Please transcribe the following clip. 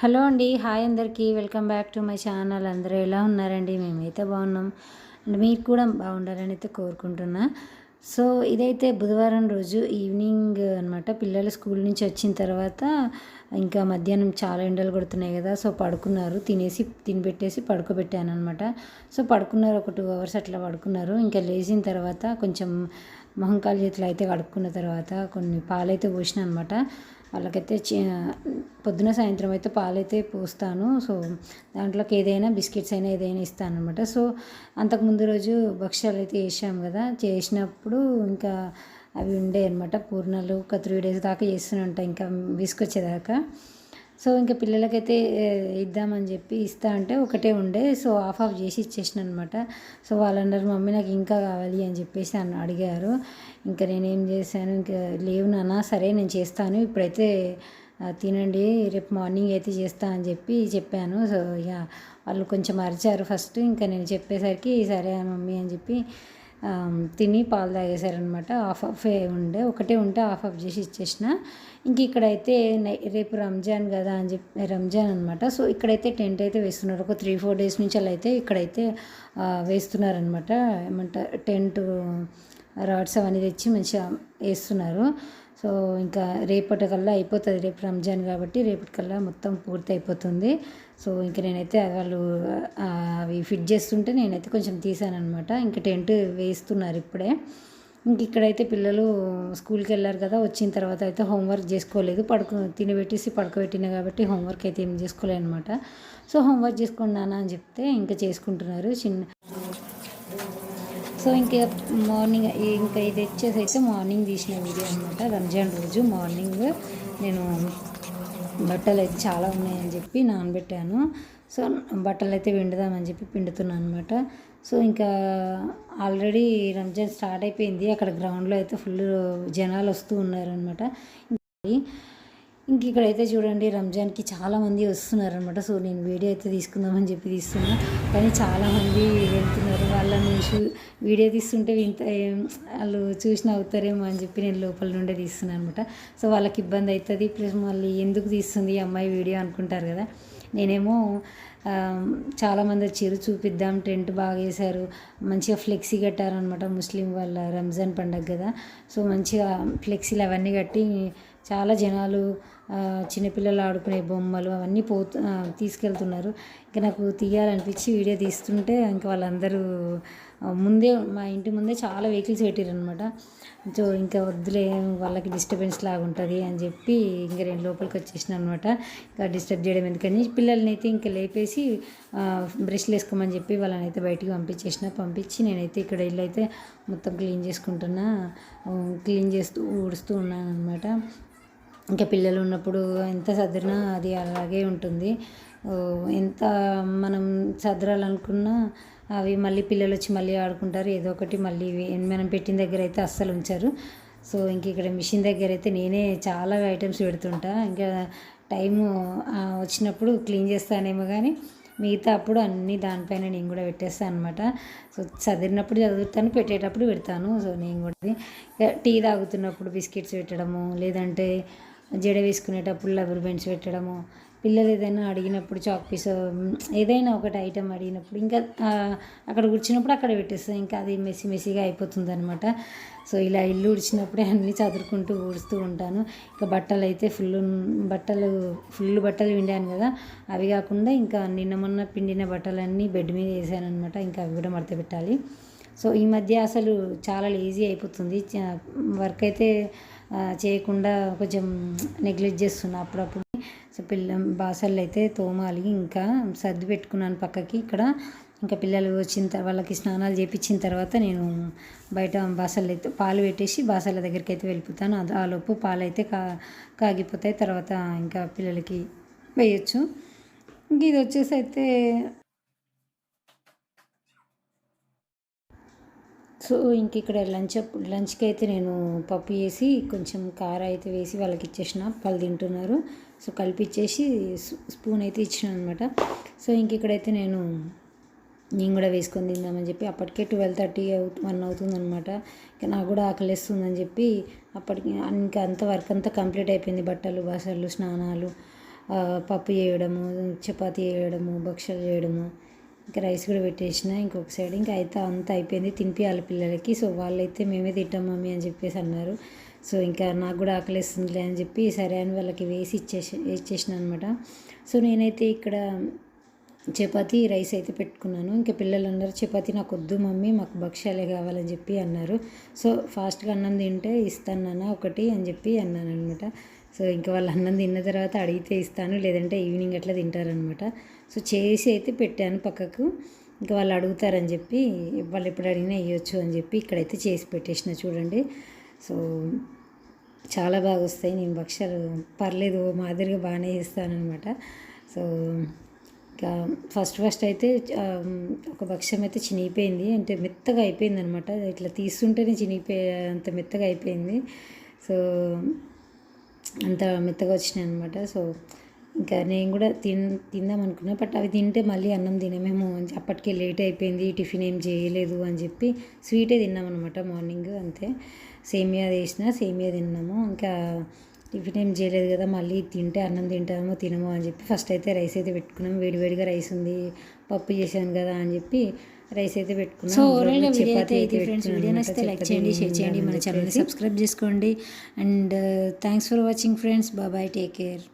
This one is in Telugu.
హలో అండి హాయ్ అందరికీ. Welcome back to my channel. అందరూ ఎలా ఉన్నారండి? మేమైతే బాగున్నాం. అండ్ మీరు కూడా బాగుండాలని అయితే కోరుకుంటున్నా. సో ఇదైతే బుధవారం రోజు ఈవినింగ్ అనమాట పిల్లలు స్కూల్ నుంచి వచ్చిన తర్వాత ఇంకా మధ్యాహ్నం చాలా ఎండలు కొడుతున్నాయి కదా సో పడుకున్నారు. తినేసి తినిపెట్టేసి పడుకోబెట్టాను అనమాట సో పడుకున్నారు. ఒక టూ అవర్స్ అట్లా పడుకున్నారు. ఇంకా లేచిన తర్వాత కొంచెం మొహంకాలు చేతులు అయితే కడుక్కున్న తర్వాత కొన్ని పాలైతే పోసిన అనమాట వాళ్ళకైతే పొద్దున సాయంత్రం అయితే పాలైతే పోస్తాను. సో దాంట్లోకి ఏదైనా బిస్కెట్స్ అయినా ఏదైనా ఇస్తాను అనమాట సో అంతకుముందు రోజు భక్ష్యాలు అయితే వేసాం కదా. చేసినప్పుడు ఇంకా అవి ఉండే అనమాట పూర్ణాలు ఒక త్రీ డేస్ దాకా చేస్తూనే ఉంటాయి ఇంకా విసుకొచ్చేదాకా సో ఇంకా పిల్లలకైతే ఇద్దామని చెప్పి ఇస్తా అంటే ఒకటే ఉండే. సో ఆఫ్ ఆఫ్ చేసి ఇచ్చేసిన అనమాట సో వాళ్ళందరూ మమ్మీ నాకు ఇంకా కావాలి అని చెప్పేసి అన్న అడిగారు. ఇంకా నేనేం చేశాను ఇంకా లేవు నాన్న సరే నేను చేస్తాను. ఇప్పుడైతే తినండి రేపు మార్నింగ్ అయితే చేస్తా అని చెప్పి చెప్పాను. సో ఇక వాళ్ళు కొంచెం అరిచారు ఫస్ట్. ఇంకా నేను చెప్పేసరికి సరే మమ్మీ అని చెప్పి తిని పాలు తాగేశారనమాట ఆఫ్ ఆఫ్ ఉండే ఒకటే ఉంటే ఆఫ్ ఆఫ్ చేసి ఇచ్చేసిన. ఇంక ఇక్కడైతే రేపు రంజాన్ కదా అని చెప్పి రంజాన్ అనమాట సో ఇక్కడైతే టెంట్ అయితే వేస్తున్నారు. ఒక త్రీ ఫోర్ డేస్ నుంచి అలా అయితే ఇక్కడైతే వేస్తున్నారనమాట ఏమంటారు టెంట్ రాడ్స్ అవన్నీ తెచ్చి మంచిగా వేస్తున్నారు. సో ఇంకా రేపటికల్లా అయిపోతుంది. రేపు రంజాన్ కాబట్టి రేపటికల్లా మొత్తం పూర్తి అయిపోతుంది. సో ఇంక నేనైతే వాళ్ళు అవి ఫిట్ చేస్తుంటే నేనైతే కొంచెం తీసాను అనమాట ఇంక టెంట్ వేస్తున్నారు ఇప్పుడే. ఇంక ఇక్కడైతే పిల్లలు స్కూల్కి వెళ్ళారు కదా వచ్చిన తర్వాత అయితే హోంవర్క్ చేసుకోలేదు. పడుకు తినబెట్టేసి పడుకోబెట్టిన కాబట్టి హోంవర్క్ అయితే ఏం చేసుకోలేదు అనమాట సో హోంవర్క్ చేసుకున్నానా అని చెప్తే ఇంకా చేసుకుంటున్నారు. చిన్న సో ఇంకా మార్నింగ్ ఇంకా ఇది వచ్చేసి అయితే మార్నింగ్ తీసిన వీడియో అనమాట రంజాన్ రోజు మార్నింగ్ నేను బట్టలు అయితే చాలా ఉన్నాయని చెప్పి నానబెట్టాను. సో బట్టలు అయితే పిండుదామని చెప్పి పిండుతున్నాను అనమాట సో ఇంకా ఆల్రెడీ రంజాన్ స్టార్ట్ అయిపోయింది. అక్కడ గ్రౌండ్లో అయితే ఫుల్ జనాలు వస్తూ ఉన్నారనమాట ఇంక ఇక్కడైతే చూడండి రంజాన్కి చాలామంది వస్తున్నారనమాట సో నేను వీడియో అయితే తీసుకుందామని చెప్పి తీస్తున్నా. కానీ చాలామంది వెళ్తున్నారు. వాళ్ళని వీడియో తీస్తుంటే ఇంత వాళ్ళు చూసిన అవుతారేమో అని చెప్పి నేను లోపల నుండే తీస్తున్నాను అనమాట సో వాళ్ళకి ఇబ్బంది అవుతుంది. ప్లస్ మళ్ళీ ఎందుకు తీస్తుంది అమ్మాయి వీడియో అనుకుంటారు కదా. నేనేమో చాలామంది వచ్చారు చూపిద్దాం టెంట్ బాగా వేశారు మంచిగా ఫ్లెక్సీ కట్టారనమాట ముస్లిం వాళ్ళ రంజాన్ పండగ కదా. సో మంచిగా ఫ్లెక్సీలు అవన్నీ కట్టి చాలా జనాలు చిన్నపిల్లలు ఆడుకునే బొమ్మలు అవన్నీ పోతు తీసుకెళ్తున్నారు. ఇంకా నాకు తీయాలనిపించి వీడియో తీస్తుంటే ఇంకా వాళ్ళందరూ ముందే మా ఇంటి ముందే చాలా వెహికల్స్ పెట్టారనమాట సో ఇంకా వద్దులే వాళ్ళకి డిస్టర్బెన్స్ లాగా ఉంటుంది అని చెప్పి ఇంకా రెండు లోపలికి వచ్చేసిన అనమాట ఇంకా డిస్టర్బ్ చేయడం ఎందుకని పిల్లల్ని అయితే ఇంకా లేపేసి బ్రష్లు వేసుకోమని చెప్పి వాళ్ళని అయితే బయటికి పంపించేసిన. పంపించి నేనైతే ఇక్కడ ఇల్లు అయితే మొత్తం క్లీన్ చేసుకుంటున్నా. క్లీన్ చేస్తూ ఊడుస్తూ ఉన్నాను అనమాట ఇంకా పిల్లలు ఉన్నప్పుడు ఎంత సర్దినా అది అలాగే ఉంటుంది. ఎంత మనం చదరాలనుకున్నా అవి మళ్ళీ పిల్లలు వచ్చి మళ్ళీ ఆడుకుంటారు. ఏదో ఒకటి మళ్ళీ మనం పెట్టిన దగ్గర అయితే అస్సలు ఉంచారు. సో ఇంక ఇక్కడ మిషన్ దగ్గర అయితే నేనే చాలా ఐటమ్స్ పెడుతుంటా. ఇంకా టైము వచ్చినప్పుడు క్లీన్ చేస్తానేమో కానీ మిగతా అప్పుడు అన్నీ దానిపైన నేను కూడా పెట్టేస్తాను అనమాట సో చదివినప్పుడు చదువుతాను పెట్టేటప్పుడు పెడతాను. సో నేను కూడా టీ తాగుతున్నప్పుడు బిస్కెట్స్ పెట్టడము లేదంటే జడ వేసుకునేటప్పుడు లబర్ బెండ్స్ పెట్టడము పిల్లలు ఏదైనా అడిగినప్పుడు చాక్ పీస్ ఏదైనా ఒకటి ఐటెం అడిగినప్పుడు ఇంకా అక్కడ కూర్చున్నప్పుడు అక్కడ పెట్టేస్తాం. ఇంకా అది మెస్సి మెస్సిగా అయిపోతుంది అనమాట సో ఇలా ఇల్లు ఉడిచినప్పుడే అన్నీ చదురుకుంటూ ఊడుస్తూ ఉంటాను. ఇంకా బట్టలు అయితే ఫుల్ బట్టలు ఫుల్ బట్టలు పిండాను కదా. అవి కాకుండా ఇంకా నిన్న మొన్న పిండిన బట్టలన్నీ బెడ్ మీద వేసాను అనమాట ఇంకా అవి కూడా మడత పెట్టాలి. సో ఈ మధ్య అసలు చాలా లేజీ అయిపోతుంది. వర్క్ అయితే చేయకుండా కొంచెం నెగ్లెక్ట్ చేస్తున్నా అప్పుడప్పుడు. సో పిల్ల బాసలు అయితే తోమాలి. ఇంకా సర్ది పెట్టుకున్నాను పక్కకి. ఇక్కడ ఇంకా పిల్లలు వచ్చిన తర్వాత వాళ్ళకి స్నానాలు చేపించిన తర్వాత నేను బయట బాసలు అయితే పాలు పెట్టేసి బాసల దగ్గరికి అయితే వెళ్ళిపోతాను. ఆ లోపు పాలు అయితే కా కాగిపోతాయి. తర్వాత ఇంకా పిల్లలకి వేయచ్చు. ఇంక ఇది వచ్చేసి అయితే సో ఇంక ఇక్కడ లంచ్ లంచ్కి అయితే నేను పప్పు వేసి కొంచెం కార అయితే వేసి వాళ్ళకి ఇచ్చేసిన వాళ్ళు తింటున్నారు. సో కలిపిచ్చేసి స్పూన్ అయితే ఇచ్చిన అనమాట సో ఇంక ఇక్కడైతే నేను నేను కూడా వేసుకొని తిందామని చెప్పి అప్పటికే ట్వెల్వ్ థర్టీ అవుతు వన్ అవుతుందనమాట. ఇంకా నాకు కూడా ఆకలిస్తుందని చెప్పి అప్పటికి ఇంకా అంత వర్క్ అంతా కంప్లీట్ అయిపోయింది. బట్టలు బసలు స్నానాలు పప్పు చేయడము చపాతీ చేయడము భక్షలు చేయడము. ఇంకా రైస్ కూడా పెట్టేసిన. ఇంకొక సైడ్ ఇంకా అయితే అంతా అయిపోయింది. తినిపియాలి పిల్లలకి. సో వాళ్ళైతే మేమే తింటాం మమ్మీ అని చెప్పేసి అన్నారు. సో ఇంకా నాకు కూడా ఆకలిస్తుందిలే అని చెప్పి సరే అని వాళ్ళకి వేసి ఇచ్చేసి ఇచ్చేసిన అనమాట సో నేనైతే ఇక్కడ చపాతీ రైస్ అయితే పెట్టుకున్నాను. ఇంకా పిల్లలు అన్నారు చపాతీ నాకు వద్దు మమ్మీ మాకు భక్ష్యాలే కావాలని చెప్పి అన్నారు. సో ఫాస్ట్గా అన్నం తింటే ఇస్తాను నాన్న ఒకటి అని చెప్పి అన్నాను అనమాట సో ఇంకా వాళ్ళు అన్నం తిన్న తర్వాత అడిగితే ఇస్తాను లేదంటే ఈవినింగ్ అట్లా తింటారనమాట సో చేసి అయితే పెట్టాను పక్కకు. ఇంకా వాళ్ళు అడుగుతారని చెప్పి వాళ్ళు ఎప్పుడు అడిగినా ఇవ్వచ్చు అని చెప్పి ఇక్కడైతే చేసి పెట్టేసిన చూడండి. సో చాలా బాగా వస్తాయి నేను భక్ష్యాలు పర్లేదు ఓ మాదిరిగా బాగానే చేస్తానమాట సో ఇంకా ఫస్ట్ ఫస్ట్ అయితే ఒక భక్ష్యం అయితే చినిగిపోయింది. అంటే మెత్తగా అయిపోయింది అనమాట ఇట్లా తీస్తుంటేనే చినిగిపోయే అంత మెత్తగా అయిపోయింది. సో అంత మెత్తగా వచ్చినాయి అనమాట సో ఇంకా నేను కూడా తిన్ తిందాం అనుకున్నా. బట్ అవి తింటే మళ్ళీ అన్నం తినమేమో అని అప్పటికే లేట్ అయిపోయింది టిఫిన్ ఏం చేయలేదు అని చెప్పి స్వీటే తిన్నాం అనమాట మార్నింగ్ అంతే. సేమియా చేసిన సేమియా తిన్నాము. ఇంకా టిఫిన్ ఏం చేయలేదు కదా మళ్ళీ తింటే అన్నం తింటామో తినమో అని చెప్పి ఫస్ట్ అయితే రైస్ అయితే పెట్టుకున్నాము వేడివేడిగా రైస్ ఉంది పప్పు చేశాను కదా అని చెప్పి రైస్ అయితే పెట్టుకున్నాం. సో ఓవరాల్గా వీడియో అయితే ఇది ఫ్రెండ్స్ పెట్టుకున్నాను వీడియో. నచ్చితే లైక్ చేయండి షేర్ చేయండి మన ఛానల్ని. సబ్స్క్రైబ్ చేసుకోండి. And thanks for watching friends bye take care